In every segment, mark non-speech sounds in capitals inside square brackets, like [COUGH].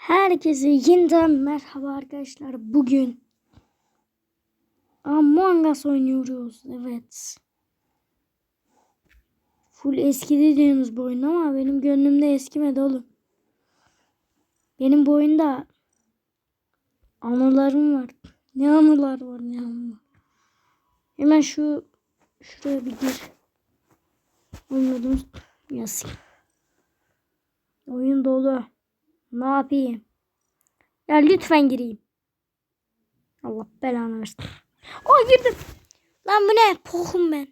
Herkese yeniden merhaba arkadaşlar. Bugün Among Us oynuyoruz. Evet. Full eskidi diyorsunuz bu oyun ama benim gönlümde eskimedi oğlum. Benim bu oyunda anılarım var. Ne anılar var ne anılar. Hemen şu şuraya bir gir. Oynadım. Yazayım. Oyun dolu. Ne yapayım? Ya lütfen gireyim. Allah belanı versin. Aa girdim. Lan bu ne? Pohum ben.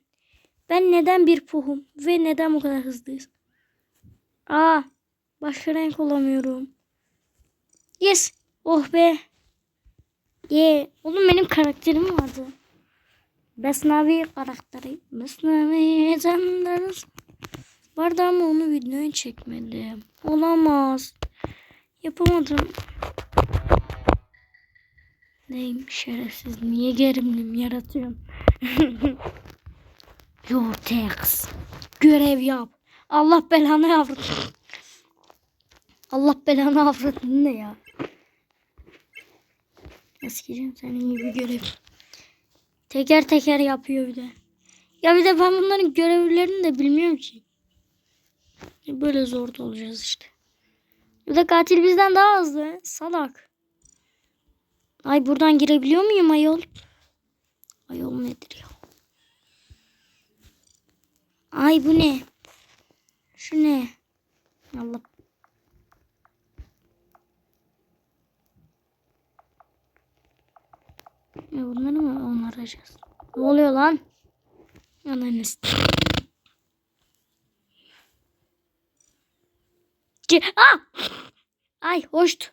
Ben neden bir pohum? Ve neden bu kadar hızlıyız? Aa. Başka renk olamıyorum. Yes. Oh be. Ye. Oğlum benim karakterim vardı. Besnavi karakteri. Besnavi canlarız. Vardı ama onu videoya çekmedim. Olamaz. Yapamadım. Neyim şerefsiz. Niye gerilim yaratıyorum? [LAUGHS] Yortex. Görev yap. Allah belanı yavrum. Allah belanı avradın ne ya? Eskicim senin gibi görev. Teker teker yapıyor bir de. Ya bir de ben bunların görevlerini de bilmiyorum ki. Böyle zor da olacağız işte. Bir de katil bizden daha hızlı. Salak. Ay buradan girebiliyor muyum ayol? Ayol nedir ya? Ay bu ne? Şu ne? Allah. Ya bunları mı onaracağız? Ne oluyor lan? Ananı Ah! Ay hoşt.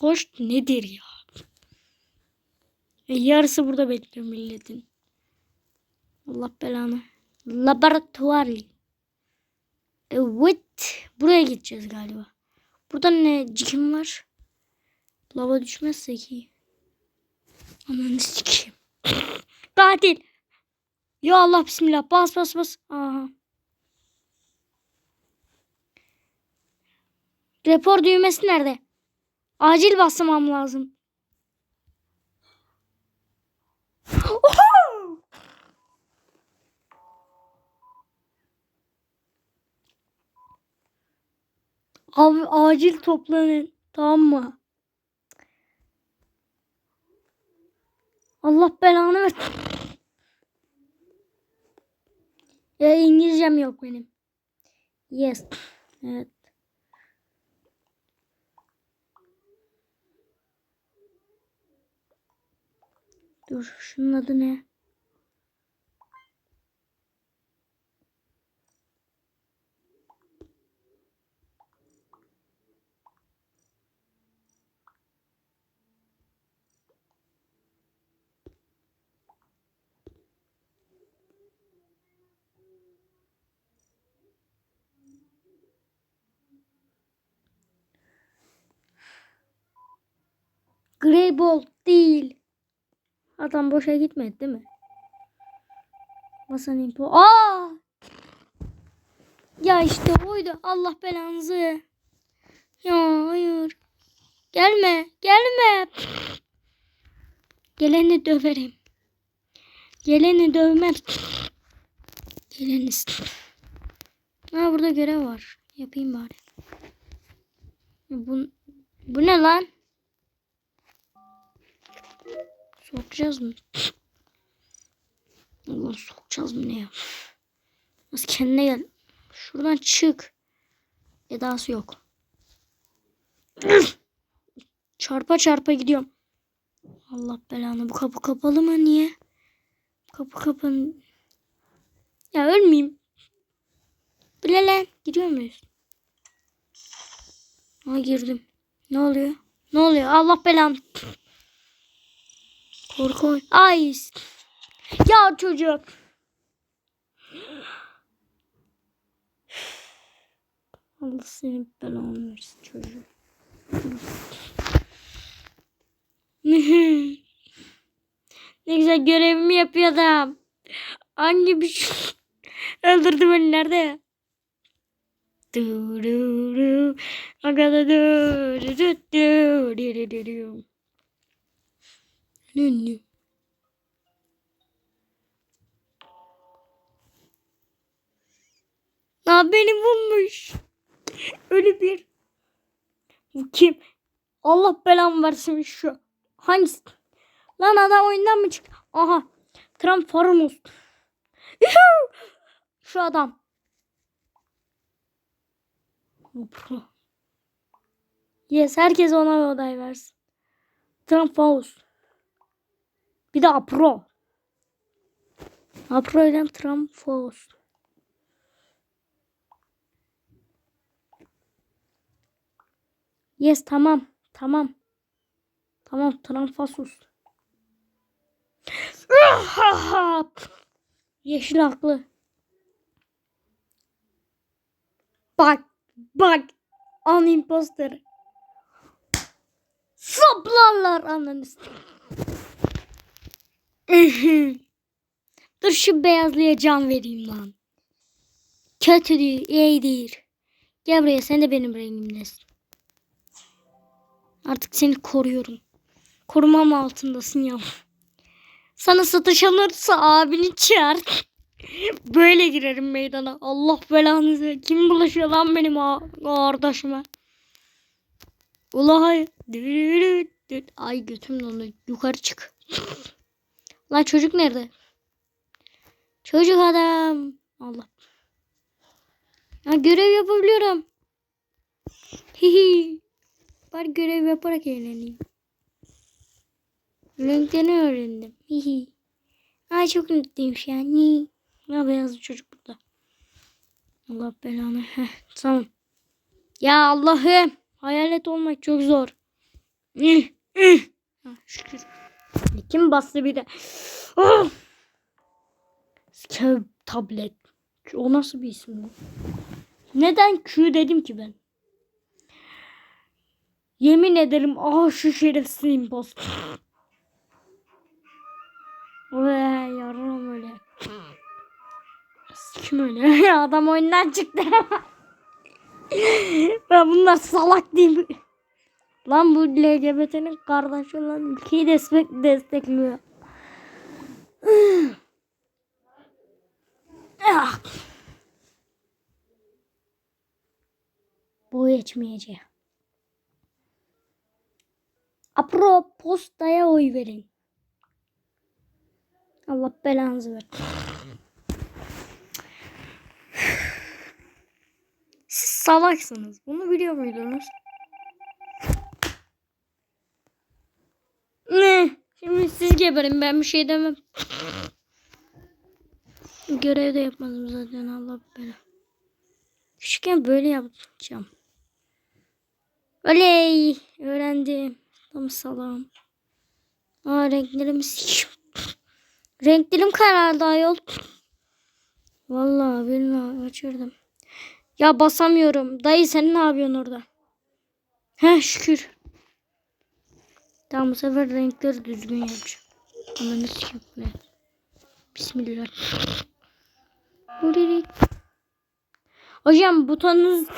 Hoş nedir ya? E, yarısı burada bekliyor milletin. Allah belanı. Laboratuvar. Evet. Buraya gideceğiz galiba. Burada ne cikim var? Lava düşmezse ki. Ananı sikeyim. [LAUGHS] Katil. Ya Allah bismillah. Bas bas bas. Aha. Rapor düğmesi nerede? Acil basmam lazım. Oho! Abi acil toplanın. Tamam mı? Allah belanı ver. Ya İngilizcem yok benim. Yes. Evet. Dur şunun adı ne? Greybolt değil. Adam boşa gitmedi değil mi? Masan info. Aa! Ya işte oydu. Allah belanızı. Ya hayır. Gelme. Gelme. Geleni döverim. Geleni dövmem. Geleni Ha burada görev var. Yapayım bari. Bu, bu ne lan? Sokacağız mı? Allah sokacağız mı ne ya? Nasıl kendine gel. Şuradan çık. Edası yok. çarpa çarpa gidiyorum. Allah belanı bu kapı kapalı mı niye? Kapı kapalı. Ya ölmeyeyim. Bile gidiyor muyuz? Ha girdim. Ne oluyor? Ne oluyor? Allah belanı. Korku. Ay. Ya çocuk. Allah seni belanı versin çocuğum. [LAUGHS] ne güzel görevimi yapıyordum. Hangi bir şey [LAUGHS] öldürdü beni nerede? Du, du, du. Aga da du du du du du du du. Nü. Aa, beni bulmuş. Öyle bir. Bu kim? Allah belamı versin şu. Hangisi? Lan adam oyundan mı çıktı? Aha. Transformers. Şu adam. Yes herkes ona bir aday versin. Transformers. Bir de Apro. Apro ile Transformers. Yes tamam. Tamam. Tamam Transformers. [LAUGHS] Yeşil haklı. Bak bak an imposter. Saplarlar ananız. [LAUGHS] Dur şu beyazlıya can vereyim lan. Kötü değil, iyi değil. Gel buraya sen de benim rengimdesin. Artık seni koruyorum. Korumam altındasın ya. Sana satış alırsa abini çağır. [LAUGHS] Böyle girerim meydana. Allah belanızı. Kim bulaşıyor lan benim kardeşime? Ula Ay götüm dondu. Yukarı çık. [LAUGHS] Lan çocuk nerede? Çocuk adam. Allah. Ya görev yapabiliyorum. Hihi. Bari görev yaparak eğleneyim. Renklerini öğrendim. Hihi. Ay çok mutluyum şu an. Ya beyaz bir çocuk burada. Allah belanı. Heh, tamam. Ya Allah'ım. Hayalet olmak çok zor. Şükür. Kim bastı bir de? Oh! Tablet. O nasıl bir isim? lan? Neden Q dedim ki ben? Yemin ederim ah şu şerefsiz imposter. [LAUGHS] Ve yarım öyle. Kim öyle? [LAUGHS] Adam oyundan çıktı. [LAUGHS] ben bunlar salak değil mi? Lan bu LGBT'nin kardeşi olan ülkeyi destek destekliyor. Bu geçmeyecek. Apro postaya oy verin. Allah belanızı ver. Siz salaksınız. Bunu biliyor muydunuz? Ne? Şimdi siz geberin ben bir şey demem. Görev de yapmadım zaten Allah bela. Küçükken böyle yapacağım. Oley! Öğrendim. Tam salam. Aa sikiyorum. Renklerim karardı ayol. Vallahi billahi kaçırdım. Ya basamıyorum. Dayı sen ne yapıyorsun orada? He şükür. Tamam bu sefer renkleri düzgün yapacağım. Ananı sikeyim? Bismillah. Huririk. Hocam butonunuz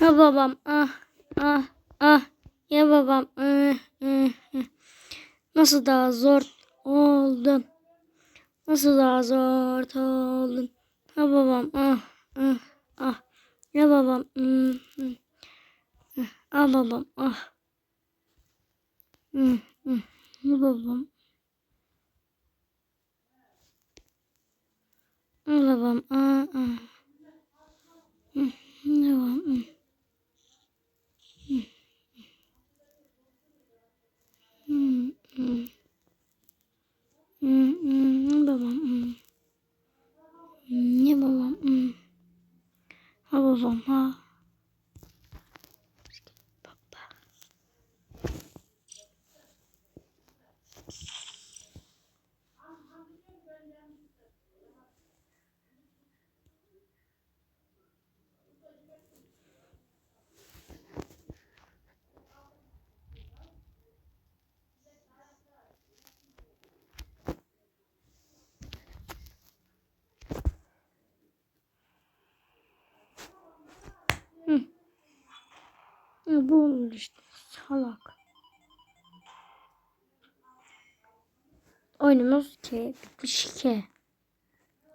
Ha babam ah ah ah ya babam ah, ah, ah. Nasıl daha zor oldun? Nasıl daha zor oldun? Ha babam ah ah ya babam hmm, hmm. ah, ah babam ah hmm, hmm. ya babam ah babam ah ah Hmm, ya babam hmm hmm. Hmm, hmm, ne babam? Hmm. Hmm, Ne babam? Hmm. Ha babam Ya bu olur işte. Salak. Oyunumuz ki bitmiş ki.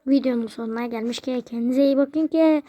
Videonun sonuna gelmiş ki kendinize iyi bakın ki